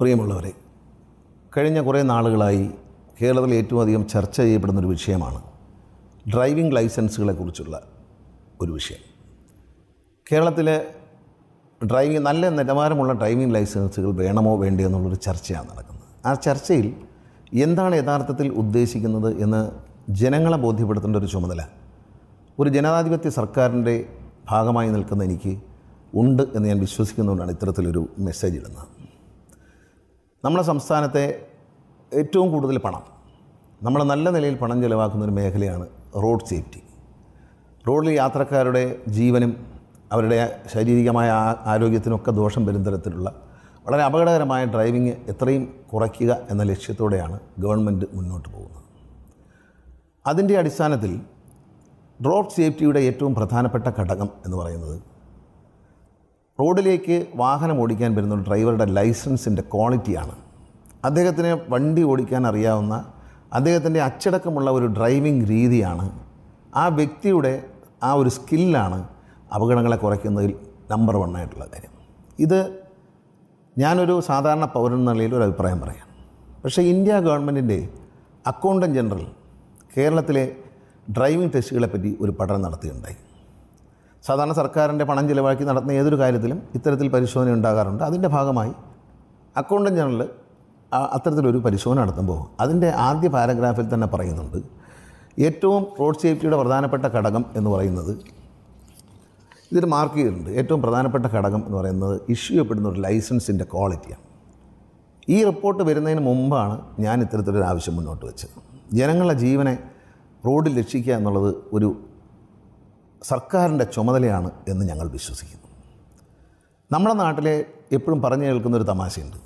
പ്രിയമുള്ളവരെ കഴിഞ്ഞ കുറേ നാളുകളായി കേരളത്തിൽ ഏറ്റവും അധികം ചർച്ച ചെയ്യപ്പെടുന്ന ഒരു വിഷയമാണ് ഡ്രൈവിംഗ് ലൈസൻസുകളെ കുറിച്ചുള്ള ഒരു വിഷയം. കേരളത്തിലെ ഡ്രൈവിംഗ് നല്ല നിലവാരമുള്ള ഡ്രൈവിംഗ് ലൈസൻസുകൾ വേണമോ വേണ്ടയോ എന്നുള്ളൊരു ചർച്ചയാണ് നടക്കുന്നത്. ആ ചർച്ചയിൽ എന്താണ് യഥാർത്ഥത്തിൽ ഉദ്ദേശിക്കുന്നത് എന്ന് ജനങ്ങളെ ബോധ്യപ്പെടുത്തേണ്ട ഒരു ചുമതല ഒരു ജനാധിപത്യ സർക്കാരിന്റെ ഭാഗമായി നിൽക്കുന്ന എനിക്ക് ഉണ്ട് എന്ന് ഞാൻ വിശ്വസിക്കുന്നതുകൊണ്ടാണ് ഇത്തരത്തിലൊരു മെസ്സേജ് ഇടുന്നത്. നമ്മുടെ സംസ്ഥാനത്തെ ഏറ്റവും കൂടുതൽ പണം നമ്മൾ നല്ല നിലയിൽ പണം ചിലവാക്കുന്ന ഒരു മേഖലയാണ് റോഡ് സേഫ്റ്റി. റോഡിൽ യാത്രക്കാരുടെ ജീവനും അവരുടെ ശാരീരികമായ ആരോഗ്യത്തിനൊക്കെ ദോഷം വരും തരത്തിലുള്ള വളരെ അപകടകരമായ ഡ്രൈവിംഗ് എത്രയും കുറയ്ക്കുക എന്ന ലക്ഷ്യത്തോടെയാണ് ഗവൺമെന്റ് മുന്നോട്ട് പോകുന്നത്. അതിന്റെ അടിസ്ഥാനത്തിൽ റോഡ് സേഫ്റ്റിയുടെ ഏറ്റവും പ്രധാനപ്പെട്ട ഘടകം എന്ന് പറയുന്നത് റോഡിലേക്ക് വാഹനം ഓടിക്കാൻ വരുന്ന ഡ്രൈവറുടെ ലൈസൻസിന്റെ ക്വാളിറ്റിയാണ്. അദ്ദേഹത്തിന് വണ്ടി ഓടിക്കാൻ അറിയാവുന്ന അദ്ദേഹത്തിന്റെ അച്ചടക്കമുള്ള ഒരു ഡ്രൈവിംഗ് രീതിയാണ്. ആ വ്യക്തിയുടെ ആ ഒരു സ്കില്ലാണ് അപകടങ്ങളെ കുറയ്ക്കുന്നതിൽ നമ്പർ വൺ ആയിട്ടുള്ള കാര്യം. ഇത് ഞാനൊരു സാധാരണ പൗരൻ എന്ന നിലയിൽ ഒരു അഭിപ്രായം പറയാം. പക്ഷേ ഇന്ത്യ ഗവൺമെന്റിന്റെ അക്കൗണ്ടന്റ് ജനറൽ കേരളത്തിലെ ഡ്രൈവിംഗ് ടെസ്റ്റുകളെ പറ്റി ഒരു പഠനം നടത്തുകയുണ്ടായി. സാധാരണ സർക്കാരിന്റെ പണം ചിലവാക്കി നടത്തുന്ന ഏതൊരു കാര്യത്തിലും ഇത്തരത്തിൽ പരിശോധന ഉണ്ടാകാറുണ്ട്. അതിന്റെ ഭാഗമായി അക്കൗണ്ടന്റ് ജനറൽ അത്തരത്തിലൊരു പരിശോധന നടത്തുമ്പോൾ അതിന്റെ ആദ്യ പാരഗ്രാഫിൽ തന്നെ പറയുന്നുണ്ട്. ഏറ്റവും റോഡ് സേഫ്റ്റിയുടെ പ്രധാനപ്പെട്ട ഘടകം എന്ന് പറയുന്നത് ഇതിൽ മാർക്ക് ചെയ്തിട്ടുണ്ട്. ഏറ്റവും പ്രധാനപ്പെട്ട ഘടകം എന്ന് പറയുന്നത് ഇഷ്യൂ ചെയ്യപ്പെടുന്ന ഒരു ലൈസൻസിന്റെ ക്വാളിറ്റിയാണ്. ഈ റിപ്പോർട്ട് വരുന്നതിന് മുമ്പാണ് ഞാൻ ഇത്തരത്തിലൊരു ആവശ്യം മുന്നോട്ട് വെച്ചത്. ജനങ്ങളുടെ ജീവനെ റോഡിൽ രക്ഷിക്കുക എന്നുള്ളത് ഒരു സർക്കാരിന്റെ ചുമതലയാണ് എന്ന് ഞങ്ങൾ വിശ്വസിക്കുന്നു. നമ്മുടെ നാട്ടിലെ എപ്പോഴും പറഞ്ഞു കേൾക്കുന്നൊരു തമാശയുണ്ട്.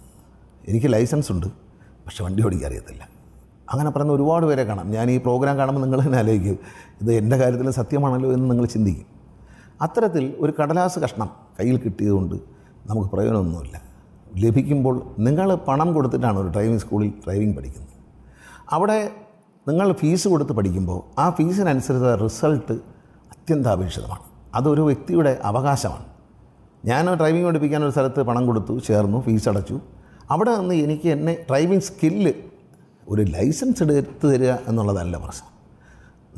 എനിക്ക് ലൈസൻസ് ഉണ്ട് പക്ഷെ വണ്ടി ഓടിക്കാൻ അറിയത്തില്ല. അങ്ങനെ പറയുന്ന ഒരുപാട് പേരെ കാണാം. ഞാൻ ഈ പ്രോഗ്രാം കാണുമ്പോൾ നിങ്ങൾ തന്നെ ആലോചിക്കും ഇത് എന്റെ കാര്യത്തിൽ സത്യമാണല്ലോ എന്ന് നിങ്ങൾ ചിന്തിക്കും. അത്തരത്തിൽ ഒരു കടലാസ് കഷ്ണം കയ്യിൽ കിട്ടിയതുകൊണ്ട് നമുക്ക് പ്രയോജനമൊന്നുമില്ല. ലഭിക്കുമ്പോൾ നിങ്ങൾ പണം കൊടുത്തിട്ടാണ് ഒരു ഡ്രൈവിംഗ് സ്കൂളിൽ ഡ്രൈവിംഗ് പഠിക്കുന്നത്. അവിടെ നിങ്ങൾ ഫീസ് കൊടുത്ത് പഠിക്കുമ്പോൾ ആ ഫീസിനനുസരിച്ച് റിസൾട്ട് അത്യന്താപേക്ഷിതമാണ്. അതൊരു വ്യക്തിയുടെ അവകാശമാണ്. ഞാൻ ഡ്രൈവിംഗ് പഠിപ്പിക്കാൻ ഒരു സ്ഥലത്ത് പണം കൊടുത്തു ചേർന്നു ഫീസ് അടച്ചു. അവിടെ നിന്ന് എനിക്ക് എന്നെ ഡ്രൈവിംഗ് സ്കില്ല് ഒരു ലൈസൻസ് എടുത്ത് തരിക എന്നുള്ളതല്ല പ്രശ്നം.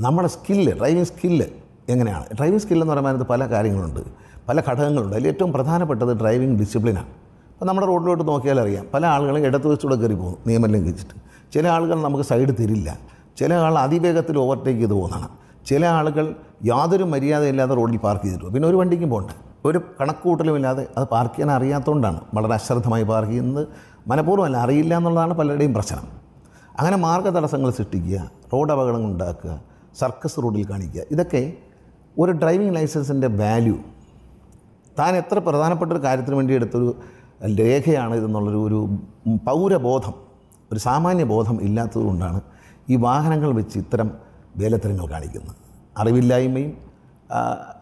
നമ്മുടെ സ്കില്ല് ഡ്രൈവിംഗ് സ്കില്ല് എങ്ങനെയാണ്? ഡ്രൈവിംഗ് സ്കില്ല് എന്ന് പറയുമ്പോൾ പല കാര്യങ്ങളുണ്ട്. പല ഘടകങ്ങളുണ്ട്. അതിൽ ഏറ്റവും പ്രധാനപ്പെട്ടത് ഡ്രൈവിംഗ് ഡിസിപ്ലിനാണ്. അപ്പോൾ നമ്മുടെ റോഡിലോട്ട് നോക്കിയാൽ അറിയാം പല ആളുകളും ഇടത്ത് വെച്ചുകൂടെ കയറി പോകും നിയമം ലംഘിച്ചിട്ട്. ചില ആളുകൾ നമുക്ക് സൈഡ് തരില്ല. ചില ആൾ അതിവേഗത്തിൽ ഓവർടേക്ക് ചെയ്ത് പോകുന്നതാണ്. ചില ആളുകൾ യാതൊരു മര്യാദയില്ലാതെ റോഡിൽ പാർക്ക് ചെയ്തിട്ടു പിന്നെ ഒരു വണ്ടിക്കും പോകണ്ട. ഒരു കണക്കൂട്ടലുമില്ലാതെ അത് പാർക്ക് ചെയ്യാൻ അറിയാത്തതുകൊണ്ടാണ് വളരെ അശ്രദ്ധമായി പാർക്ക് ചെയ്യുന്നത്. മനഃപൂർവമല്ല അറിയില്ല എന്നുള്ളതാണ് പലരുടെയും പ്രശ്നം. അങ്ങനെ മാർഗ തടസ്സങ്ങൾ സൃഷ്ടിക്കുക റോഡ് അപകടങ്ങൾ ഉണ്ടാക്കുക സർക്കസ് റോഡിൽ കാണിക്കുക ഇതൊക്കെ ഒരു ഡ്രൈവിംഗ് ലൈസൻസിന്റെ വാല്യൂ. താൻ എത്ര പ്രധാനപ്പെട്ട ഒരു കാര്യത്തിന് വേണ്ടി എടുത്തൊരു രേഖയാണ് ഇതെന്നുള്ളൊരു ഒരു പൗരബോധം ഒരു സാമാന്യ ബോധം ഇല്ലാത്തതുകൊണ്ടാണ് ഈ വാഹനങ്ങൾ വെച്ച് ഇത്തരം വേലത്തരങ്ങൾ കാണിക്കുന്നത് അറിവില്ലായ്മയും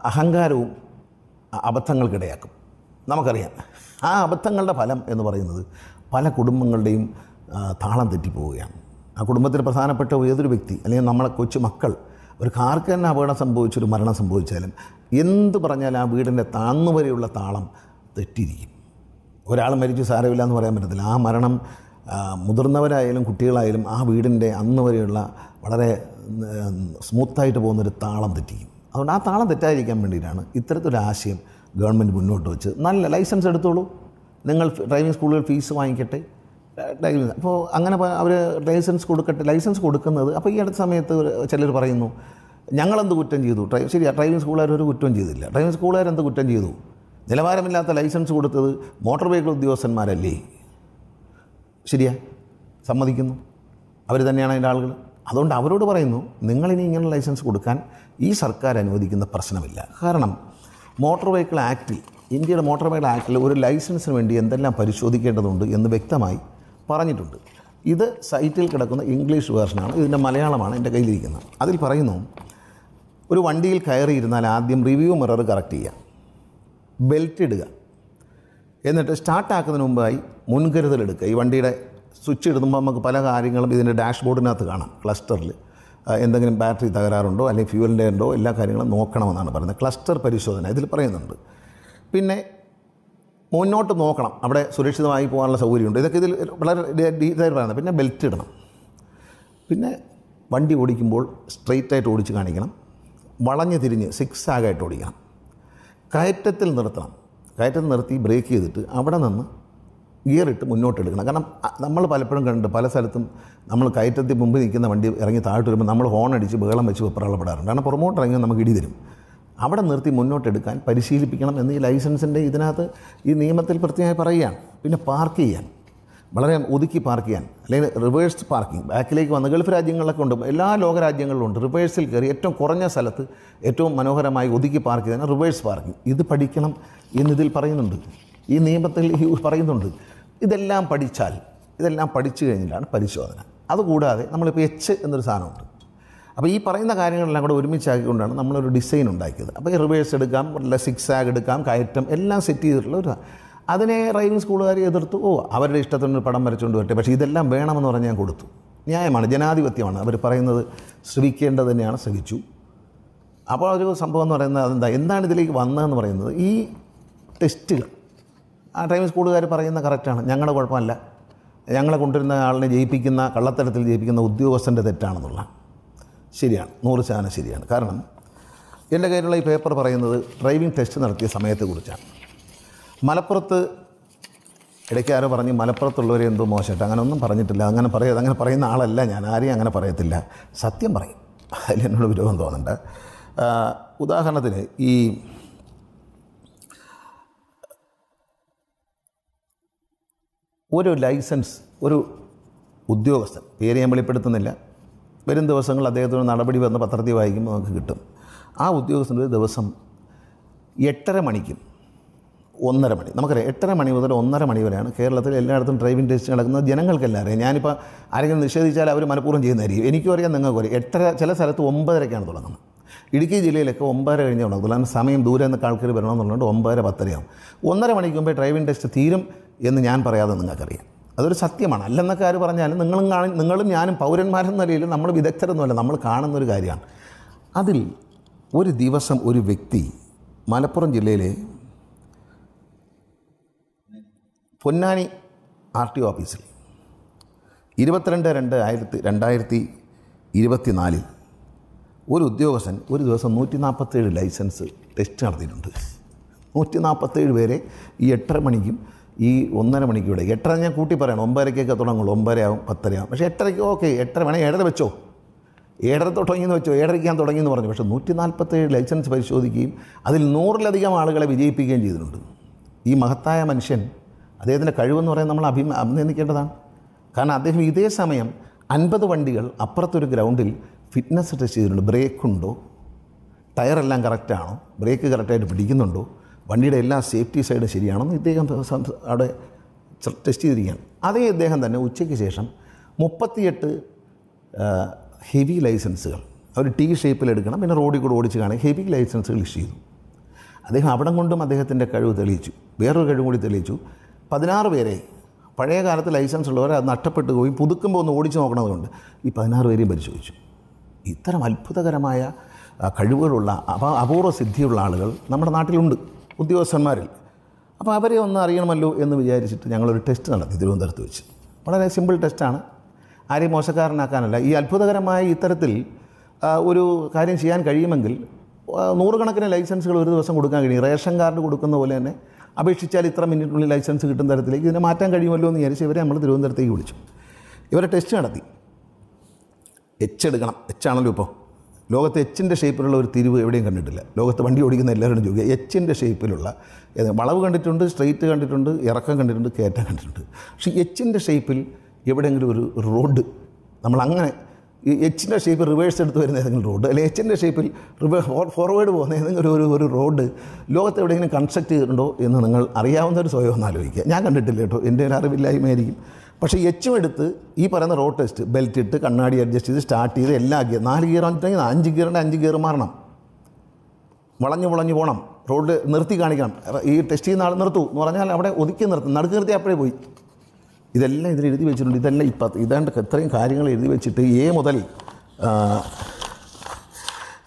അഹങ്കാരവും അബദ്ധങ്ങൾക്കിടയാക്കും. നമുക്കറിയാം. ആ അബദ്ധങ്ങളുടെ ഫലം എന്ന് പറയുന്നത് പല കുടുംബങ്ങളുടെയും താളം തെറ്റിപ്പോവുകയാണ്. ആ കുടുംബത്തിൽ പ്രധാനപ്പെട്ട ഏതൊരു വ്യക്തി അല്ലെങ്കിൽ നമ്മളെ കൊച്ചു മക്കൾ ഒരു കാർക്ക് തന്നെ അപകടം സംഭവിച്ചൊരു മരണം സംഭവിച്ചാലും എന്ത് പറഞ്ഞാലും ആ വീടിന്റെ താന്നു വരെയുള്ള താളം തെറ്റിയിരിക്കും. ഒരാൾ മരിച്ചു സാരമില്ല എന്ന് പറയാൻ പറ്റത്തില്ല. ആ മരണം മുതിർന്നവരായാലും കുട്ടികളായാലും ആ വീടിന്റെ അന്ന് വരെയുള്ള വളരെ സ്മൂത്തായിട്ട് പോകുന്നൊരു താളം തെറ്റിക്കും. അതുകൊണ്ട് ആ താളം തെറ്റാതിരിക്കാൻ വേണ്ടിയിട്ടാണ് ഇത്തരത്തിലൊരാശയം ഗവൺമെന്റ് മുന്നോട്ട് വെച്ച് നല്ല ലൈസൻസ് എടുത്തോളൂ. നിങ്ങൾ ഡ്രൈവിംഗ് സ്കൂളുകൾ ഫീസ് വാങ്ങിക്കട്ടെ. അപ്പോൾ അങ്ങനെ അവർ ലൈസൻസ് കൊടുക്കട്ടെ. ലൈസൻസ് കൊടുക്കുന്നത് അപ്പോൾ ഈ അടുത്ത സമയത്ത് ചിലർ പറയുന്നു ഞങ്ങളെന്ത് കുറ്റം ചെയ്തു? ഡ്രൈവ് ശരിയാ ഡ്രൈവിംഗ് സ്കൂളുകാർ ഒരു കുറ്റം ചെയ്തില്ല. ഡ്രൈവിംഗ് സ്കൂളുകാർ എന്ത് കുറ്റം ചെയ്തു? നിലവാരമില്ലാത്ത ലൈസൻസ് കൊടുത്തത് മോട്ടോർ വെഹിക്കിൾ ഉദ്യോഗസ്ഥന്മാരല്ലേ? ശരിയാ സമ്മതിക്കുന്നു. അവർ തന്നെയാണ് അതിന്റെ ആളുകൾ അതുകൊണ്ട് അവരോട് പറയുന്നു നിങ്ങളിനി ഇങ്ങനെ ലൈസൻസ് കൊടുക്കാൻ ഈ സർക്കാർ അനുവദിക്കുന്ന പ്രശ്നമില്ല. കാരണം മോട്ടോർ വെഹിക്കിൾ ആക്റ്റിൽ ഇന്ത്യയുടെ മോട്ടോർ വെഹിക്കിൾ ആക്റ്റിൽ ഒരു ലൈസൻസിന് വേണ്ടി എന്തെല്ലാം പരിശോധിക്കേണ്ടതുണ്ട് എന്ന് വ്യക്തമായി പറഞ്ഞിട്ടുണ്ട്. ഇത് സൈറ്റിൽ കിടക്കുന്ന ഇംഗ്ലീഷ് വേർഷനാണ് ഇതിന്റെ മലയാളമാണ് എന്റെ കയ്യിലിരിക്കുന്നത്. അതിൽ പറയുന്നു ഒരു വണ്ടിയിൽ കയറിയിരുന്നാൽ ആദ്യം റിവ്യൂ മിറർ കറക്റ്റ് ചെയ്യുക ബെൽറ്റ് ഇടുക. എന്നിട്ട് സ്റ്റാർട്ടാക്കുന്നതിന് മുമ്പായി മുൻകരുതൽ എടുക്കുക. ഈ വണ്ടിയുടെ സ്വിച്ച് ഇടുമ്പോൾ നമുക്ക് പല കാര്യങ്ങളും ഇതിന്റെ ഡാഷ്ബോർഡിനകത്ത് കാണാം ക്ലസ്റ്ററിൽ. എന്തെങ്കിലും ബാറ്ററി തകരാറുണ്ടോ അല്ലെങ്കിൽ ഫ്യൂവലിന്റെ ഉണ്ടോ എല്ലാ കാര്യങ്ങളും നോക്കണമെന്നാണ് പറയുന്നത്. ക്ലസ്റ്റർ പരിശോധന ഇതിൽ പറയുന്നുണ്ട്. പിന്നെ മുന്നോട്ട് നോക്കണം. അവിടെ സുരക്ഷിതമായി പോകാനുള്ള സൗകര്യമുണ്ട്. ഇതൊക്കെ ഇതിൽ വളരെ ഡീറ്റെയിൽ പറയുന്നത്. പിന്നെ ബെൽറ്റ് ഇടണം. പിന്നെ വണ്ടി ഓടിക്കുമ്പോൾ സ്ട്രെയിറ്റ് ആയിട്ട് ഓടിച്ച് കാണിക്കണം. വളഞ്ഞ് തിരിഞ്ഞ് സിക്സ് ആഗായിട്ട് ഓടിക്കണം. കയറ്റത്തിൽ നിർത്തണം. കയറ്റത്തിൽ നിർത്തി ബ്രേക്ക് ചെയ്തിട്ട് അവിടെ നിന്ന് ഗിയർ മുന്നോട്ടെടുക്കണം. കാരണം നമ്മൾ പലപ്പോഴും കണ്ടിട്ട് പല സ്ഥലത്തും നമ്മൾ കയറ്റത്തിൽ മുമ്പ് നിൽക്കുന്ന വണ്ടി ഇറങ്ങി താഴ്ത്തി വരുമ്പോൾ നമ്മൾ ഹോൺ അടിച്ച് ബഹളം വെച്ച് വെപ്രാളപ്പെടാറുണ്ട്. കാരണം പുറമോട്ട് ഇറങ്ങി നമുക്ക് ഇടി തരും. അവിടെ നിർത്തി മുന്നോട്ടെടുക്കാൻ പരിശീലിപ്പിക്കണം എന്ന് ഈ ലൈസൻസിന്റെ ഇതിനകത്ത് ഈ നിയമത്തിൽ പ്രത്യേകമായി പറയുകയാണ്. പിന്നെ പാർക്ക് ചെയ്യാൻ. വളരെ ഒതുക്കി പാർക്ക് ചെയ്യാൻ. അല്ലെങ്കിൽ റിവേഴ്സ് പാർക്കിംഗ് ബാക്കിലേക്ക് വന്ന് ഗൾഫ് രാജ്യങ്ങളിലൊക്കെ ഉണ്ട്. എല്ലാ ലോക രാജ്യങ്ങളിലും ഉണ്ട്. റിവേഴ്സിൽ കയറി ഏറ്റവും കുറഞ്ഞ സ്ഥലത്ത് ഏറ്റവും മനോഹരമായി ഒതുക്കി പാർക്ക് ചെയ്യാൻ റിവേഴ്സ് പാർക്കിംഗ് ഇത് പഠിക്കണം എന്നിതിൽ പറയുന്നുണ്ട്. ഈ നിയമത്തിൽ പറയുന്നുണ്ട്. ഇതെല്ലാം പഠിച്ചാൽ ഇതെല്ലാം പഠിച്ചു കഴിഞ്ഞിട്ടാണ് പരിശോധന. അതുകൂടാതെ നമ്മളിപ്പോൾ എച്ച് എന്നൊരു സാധനമുണ്ട്. അപ്പോൾ ഈ പറയുന്ന കാര്യങ്ങളെല്ലാം കൂടെ ഒരുമിച്ചാക്കിക്കൊണ്ടാണ് നമ്മളൊരു ഡിസൈൻ ഉണ്ടാക്കിയത്. അപ്പോൾ ഈ റിവേഴ്സ് എടുക്കാം അല്ല സിക്സ് ആഗ് എടുക്കാം കയറ്റം എല്ലാം സെറ്റ് ചെയ്തിട്ടുള്ള ഒരു അതിനെ റൈവിംഗ് സ്കൂളുകാർ എതിർത്തു ഓ അവരുടെ ഇഷ്ടത്തിനൊരു പടം വരച്ചുകൊണ്ട് വരട്ടെ. പക്ഷേ ഇതെല്ലാം വേണമെന്ന് പറഞ്ഞ് ഞാൻ കൊടുത്തു. ന്യായമാണ് ജനാധിപത്യമാണ്. അവർ പറയുന്നത് ശ്രവിക്കേണ്ടത് തന്നെയാണ് ശ്രവിച്ചു. അപ്പോൾ ഒരു സംഭവം എന്ന് പറയുന്നത് അതെന്താ? എന്താണ് ഇതിലേക്ക് വന്നതെന്ന് പറയുന്നത്? ഈ ടെസ്റ്റുകൾ ആ ഡ്രൈവിംഗ് സ്കൂളുകാർ പറയുന്ന കറക്റ്റാണ്. ഞങ്ങളുടെ കുഴപ്പമല്ല. ഞങ്ങളെ കൊണ്ടുവരുന്ന ആളിനെ ജയിപ്പിക്കുന്ന കള്ളത്തരത്തിൽ ജയിപ്പിക്കുന്ന ഉദ്യോഗസ്ഥന്റെ തെറ്റാണെന്നുള്ള. ശരിയാണ്. നൂറ് ശതമാനം ശരിയാണ്. കാരണം എന്റെ കയ്യിലുള്ള ഈ പേപ്പർ പറയുന്നത് ഡ്രൈവിംഗ് ടെസ്റ്റ് നടത്തിയ സമയത്തെക്കുറിച്ചാണ്. മലപ്പുറത്ത് ഇടയ്ക്ക് ആരോ പറഞ്ഞ് മലപ്പുറത്തുള്ളവരെ എന്തോ മോശമായിട്ട്. അങ്ങനെ ഒന്നും പറഞ്ഞിട്ടില്ല. അങ്ങനെ പറയാതെ അങ്ങനെ പറയുന്ന ആളല്ല ഞാൻ. ആരെയും അങ്ങനെ പറയത്തില്ല. സത്യം പറയും. അതിൽ എന്നോട് വിരോധം തോന്നുന്നുണ്ട് ഉദാഹരണത്തിന് ഈ ഒരു ലൈസൻസ് ഒരു ഉദ്യോഗസ്ഥൻ പേര് ഞാൻ വെളിപ്പെടുത്തുന്നില്ല. വരും ദിവസങ്ങൾ അദ്ദേഹത്തിന് നടപടി വന്ന പത്രത്തിൽ വായിക്കുമ്പോൾ നമുക്ക് കിട്ടും. ആ ഉദ്യോഗസ്ഥൻ ഒരു ദിവസം എട്ടര മണിക്കും ഒന്നര മണി നമുക്കറിയാം എട്ടര മണി മുതൽ ഒന്നര മണി വരെയാണ് കേരളത്തിൽ എല്ലായിടത്തും ഡ്രൈവിംഗ് ടെസ്റ്റ് നടക്കുന്നത് ജനങ്ങൾക്കെല്ലാം അറിയാം ഞാനിപ്പോൾ ആരെങ്കിലും നിഷേധിച്ചാൽ അവർ മനഃപൂർവം ചെയ്യുന്നതായിരിക്കും. എനിക്കും അറിയാം നിങ്ങൾക്കും അറിയാം. എട്ടര ചില സ്ഥലത്ത് ഒമ്പതരക്കാണ് തുടങ്ങുന്നത്. ഇടുക്കി ജില്ലയിലൊക്കെ ഒമ്പതര കഴിഞ്ഞ് ഉണ്ടാകും കാരണം സമയം ദൂരെ നിന്ന് ആൾക്കാർ വരണമെന്നുള്ളതുകൊണ്ട് ഒമ്പതര പത്തരയാവും. ഒന്നര മണിക്ക് മുമ്പേ ഡ്രൈവിംഗ് ടെസ്റ്റ് തീരും എന്ന് ഞാൻ പറയാതെ നിങ്ങൾക്കറിയാം. അതൊരു സത്യമാണ്. അല്ലെന്നൊക്കെ ആര് പറഞ്ഞാലും നിങ്ങളും കാണി നിങ്ങളും ഞാനും പൗരന്മാരെന്ന നിലയിൽ നമ്മൾ വിദഗ്ധരൊന്നുമല്ല. നമ്മൾ കാണുന്ന ഒരു കാര്യമാണ്. അതിൽ ഒരു ദിവസം ഒരു വ്യക്തി മലപ്പുറം ജില്ലയിലെ പൊന്നാനി ആർ ടി ഓഫീസിൽ ഇരുപത്തിരണ്ട് രണ്ട് ആയിരത്തി രണ്ടായിരത്തി ഇരുപത്തിനാലിൽ ഒരു ഉദ്യോഗസ്ഥൻ ഒരു ദിവസം നൂറ്റി നാൽപ്പത്തേഴ് ലൈസൻസ് ടെസ്റ്റ് നടത്തിയിട്ടുണ്ട്. നൂറ്റി നാൽപ്പത്തേഴ് പേരെ ഈ എട്ടര മണിക്കും ഈ ഒന്നര മണിക്കും ഇവിടെ. എട്ടര ഞാൻ കൂട്ടി പറയണം. ഒമ്പതരക്കൊക്കെ തുടങ്ങുള്ളൂ. ഒമ്പതരയാവും പത്തരയാവും. പക്ഷേ എട്ടരയ്ക്ക് ഓക്കെ എട്ടര വേണേൽ ഏഴര വെച്ചോ? ഏഴര തുടങ്ങിയെന്ന് വെച്ചോ? ഏഴരയ്ക്ക് ഞാൻ തുടങ്ങിയെന്ന് പറഞ്ഞു. പക്ഷേ നൂറ്റി നാൽപ്പത്തേഴ് ലൈസൻസ് പരിശോധിക്കുകയും അതിൽ നൂറിലധികം ആളുകളെ വിജയിപ്പിക്കുകയും ചെയ്തിട്ടുണ്ട്. ഈ മഹത്തായ മനുഷ്യൻ അദ്ദേഹത്തിന്റെ കഴിവെന്ന് പറയാൻ നമ്മൾ അഭിമ അഭിനന്ദിക്കേണ്ടതാണ്. കാരണം അദ്ദേഹം ഇതേ സമയം അൻപത് വണ്ടികൾ അപ്പുറത്തൊരു ഗ്രൗണ്ടിൽ ഫിറ്റ്നസ് ടെസ്റ്റ് ചെയ്തിട്ടുണ്ട്. ബ്രേക്കുണ്ടോ ടയറെല്ലാം കറക്റ്റാണോ ബ്രേക്ക് കറക്റ്റായിട്ട് പിടിക്കുന്നുണ്ടോ? വണ്ടിയുടെ എല്ലാ സേഫ്റ്റി സൈഡും ശരിയാണോ എന്ന് ഇദ്ദേഹം അവിടെ ടെസ്റ്റ് ചെയ്തിരിക്കുകയാണ്. അതേ ഇദ്ദേഹം തന്നെ ഉച്ചയ്ക്ക് ശേഷം മുപ്പത്തിയെട്ട് ഹെവി ലൈസൻസുകൾ അവർ ടി ഷേപ്പിൽ എടുക്കണം. പിന്നെ റോഡിൽ കൂടെ ഓടിച്ച് കാണുക. ഹെവി ലൈസൻസുകൾ ഇഷ്യൂ ചെയ്തു. അദ്ദേഹം അവിടം കൊണ്ടും അദ്ദേഹത്തിന്റെ കഴിവ് തെളിയിച്ചു. വേറൊരു കഴിവ് കൂടി തെളിയിച്ചു. പതിനാറ് പേരെ പഴയ കാലത്ത് ലൈസൻസ് ഉള്ളവർ അത് നഷ്ടപ്പെട്ടു പോയി. പുതുക്കുമ്പോൾ ഒന്ന് ഓടിച്ച് നോക്കണതുകൊണ്ട് ഈ പതിനാറ് പേരെയും പരിശോധിച്ചു. ഇത്തരം അത്ഭുതകരമായ കഴിവുകളുള്ള അപ അപൂർവ സിദ്ധിയുള്ള ആളുകൾ നമ്മുടെ നാട്ടിലുണ്ട്. ഉദ്യോഗസ്ഥന്മാരിൽ. അപ്പോൾ അവരെ ഒന്ന് അറിയണമല്ലോ എന്ന് വിചാരിച്ചിട്ട് ഞങ്ങളൊരു ടെസ്റ്റ് നടത്തി തിരുവനന്തപുരത്ത് വെച്ച്. വളരെ സിമ്പിൾ ടെസ്റ്റാണ് ആരെയും മോശക്കാരനാക്കാനല്ല. ഈ അത്ഭുതകരമായ ഇത്തരത്തിൽ ഒരു കാര്യം ചെയ്യാൻ കഴിയുമെങ്കിൽ നൂറുകണക്കിന് ലൈസൻസുകൾ ഒരു ദിവസം കൊടുക്കാൻ കഴിയും. റേഷൻ കാർഡ് കൊടുക്കുന്ന പോലെ തന്നെ അപേക്ഷിച്ചാൽ ഇത്ര മിനിറ്റിനുള്ളിൽ ലൈസൻസ് കിട്ടുന്ന തരത്തിലേക്ക് ഇതിനെ മാറ്റാൻ കഴിയുമല്ലോ എന്ന് വിചാരിച്ച് ഇവരെ നമ്മൾ തിരുവനന്തപുരത്തേക്ക് വിളിച്ചു. ഇവരെ ടെസ്റ്റ് നടത്തി. എച്ച് എടുക്കണം. എച്ചാണല്ലോ ഇപ്പോൾ ലോകത്ത് എച്ചിന്റെ ഷേപ്പിലുള്ള ഒരു തിരിവ് എവിടെയും കണ്ടിട്ടില്ല. ലോകത്ത് വണ്ടി ഓടിക്കുന്ന എല്ലാവരും ചോദിക്കുക എച്ചിന്റെ ഷേപ്പിലുള്ള വളവ് കണ്ടിട്ടുണ്ട് സ്ട്രെയിറ്റ് കണ്ടിട്ടുണ്ട് ഇറക്കം കണ്ടിട്ടുണ്ട് കയറ്റം കണ്ടിട്ടുണ്ട്. പക്ഷേ എച്ചിന്റെ ഷേപ്പിൽ എവിടെയെങ്കിലും ഒരു റോഡ് നമ്മൾ അങ്ങനെ ഈ എച്ചിന്റെ ഷേപ്പ് റിവേഴ്സ് എടുത്ത് വരുന്ന ഏതെങ്കിലും റോഡ് അല്ലെങ്കിൽ എച്ചിന്റെ ഷേപ്പിൽ റിവേ ഫോർവേഡ് പോകുന്ന ഏതെങ്കിലും ഒരു ഒരു റോഡ് ലോകത്ത് എവിടെയെങ്കിലും കൺസ്ട്രക്ട് ചെയ്തിട്ടുണ്ടോ എന്ന് നിങ്ങൾ അറിയാവുന്ന ഒരു സ്വയം ഒന്ന് ആലോചിക്കുക. ഞാൻ കണ്ടിട്ടില്ല കേട്ടോ. എന്റെ ഒരു അറിവില്ലായ്മയായിരിക്കും. പക്ഷേ എച്ചും എടുത്ത് ഈ പറയുന്ന റോഡ് ടെസ്റ്റ് ബെൽറ്റ് ഇട്ട് കണ്ണാടി അഡ്ജസ്റ്റ് ചെയ്ത് സ്റ്റാർട്ട് ചെയ്ത് എല്ലാ ഗിയർ നാല് ഗിയർ വന്നിട്ടുണ്ടെങ്കിൽ അഞ്ച് ഗിയറിന്റെ അഞ്ച് ഗിയർ മാറണം. വളഞ്ഞു വളഞ്ഞു പോകണം റോഡ് നിർത്തി കാണിക്കണം. ഈ ടെസ്റ്റ് ചെയ്യുന്ന ആൾ നിർത്തൂ എന്ന് പറഞ്ഞാൽ അവിടെ ഒതുക്കി നിർത്തും. നടുക്ക് നിർത്തി അപ്പോഴേ പോയി. ഇതെല്ലാം ഇതിൽ എഴുതി വെച്ചിട്ടുണ്ട്. ഇതെല്ലാം ഇപ്പം ഇതാണ്ട് ഇത്രയും കാര്യങ്ങൾ എഴുതി വെച്ചിട്ട് എ മുതൽ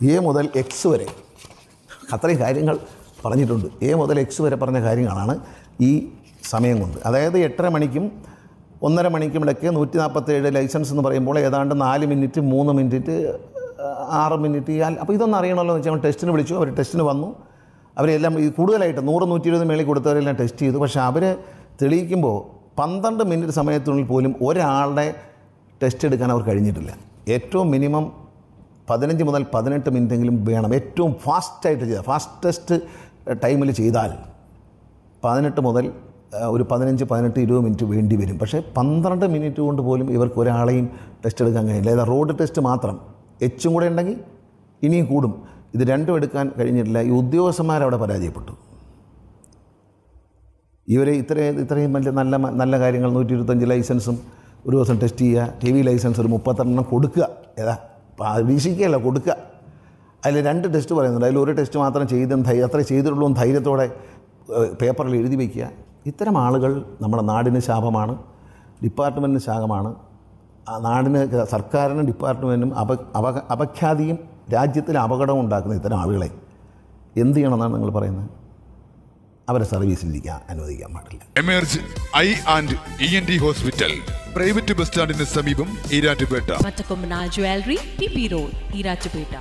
എ മുതൽ എക്സ് വരെ. അത്രയും കാര്യങ്ങൾ പറഞ്ഞിട്ടുണ്ട്. എ മുതൽ എക്സ് വരെ പറഞ്ഞ കാര്യങ്ങളാണ് ഈ സമയം കൊണ്ട്. അതായത് എട്ടര മണിക്കും ഒന്നര മണിക്കും ഇടയ്ക്ക് നൂറ്റി നാൽപ്പത്തേഴ് ലൈസൻസ് എന്ന് പറയുമ്പോൾ ഏതാണ്ട് നാല് മിനിറ്റ് മൂന്ന് മിനിറ്റ് ആറ് മിനിറ്റ് അപ്പോൾ ഇതൊന്നും അറിയണമല്ലോ എന്ന് വെച്ചാൽ ടെസ്റ്റിന് വിളിച്ചു അവർ ടെസ്റ്റിന് വന്നു. അവരെല്ലാം ഈ കൂടുതലായിട്ട് നൂറ് നൂറ്റി ഇരുപത് മേളിൽ കൊടുത്തവരെല്ലാം ടെസ്റ്റ് ചെയ്തു. പക്ഷേ അവർ തെളിയിക്കുമ്പോൾ പന്ത്രണ്ട് മിനിറ്റ് സമയത്തിനുള്ളിൽ പോലും ഒരാളുടെ ടെസ്റ്റ് എടുക്കാൻ അവർ കഴിഞ്ഞിട്ടില്ല. ഏറ്റവും മിനിമം പതിനഞ്ച് മുതൽ പതിനെട്ട് മിനിറ്റെങ്കിലും വേണം. ഏറ്റവും ഫാസ്റ്റായിട്ട് ചെയ്താൽ ഫാസ്റ്റസ്റ്റ് ടൈമിൽ ചെയ്താൽ പതിനെട്ട് മുതൽ ഒരു പതിനഞ്ച് പതിനെട്ട് ഇരുപത് മിനിറ്റ് വേണ്ടി വരും. പക്ഷേ പന്ത്രണ്ട് മിനിറ്റ് കൊണ്ട് പോലും ഇവർക്ക് ഒരാളെയും ടെസ്റ്റ് എടുക്കാൻ കഴിയില്ല. ഏതാ റോഡ് ടെസ്റ്റ് മാത്രം. എച്ചും കൂടെ ഉണ്ടെങ്കിൽ ഇനിയും കൂടും. ഇത് രണ്ടും എടുക്കാൻ കഴിഞ്ഞിട്ടില്ല. ഈ ഉദ്യോഗസ്ഥന്മാരവിടെ പരാജയപ്പെട്ടു. ഇവരെ ഇത്രയും ഇത്രയും വലിയ നല്ല നല്ല കാര്യങ്ങൾ നൂറ്റി ഇരുപത്തഞ്ച് ലൈസൻസും ഒരു ദിവസം ടെസ്റ്റ് ചെയ്യുക ടി വി ലൈസൻസ് ഒരു മുപ്പത്തെണ്ണം കൊടുക്കുക. ഏതാ വീക്ഷിക്കുകയല്ല കൊടുക്കുക. അതിൽ രണ്ട് ടെസ്റ്റ് പറയുന്നുണ്ട്. അതിൽ ഒരു ടെസ്റ്റ് മാത്രം ചെയ്തും ധൈര്യം അത്ര ചെയ്തിട്ടുള്ളൂ ധൈര്യത്തോടെ പേപ്പറിൽ എഴുതി വയ്ക്കുക. ഇത്തരം ആളുകൾ നമ്മുടെ നാടിന് ശാപമാണ് ഡിപ്പാർട്ട്മെന്റിന് ശാപമാണ്. നാടിന് സർക്കാരിനും ഡിപ്പാർട്ട്മെന്റിനും അപ അപ അപഖ്യാതിയും രാജ്യത്തിന് അപകടവും ഉണ്ടാക്കുന്ന ഇത്തരം ആളുകളെ എന്ത് ചെയ്യണമെന്നാണ് നിങ്ങൾ പറയുന്നത്? അവരെ സർവീസിലിരിക്കാൻ അനുവദിക്കാൻ പാടില്ല. Emerge I and E N D hospital private bus സ്റ്റാൻഡിന് സമീപം Erattupetta. Jewellery Jewelry, P road Irachupeta.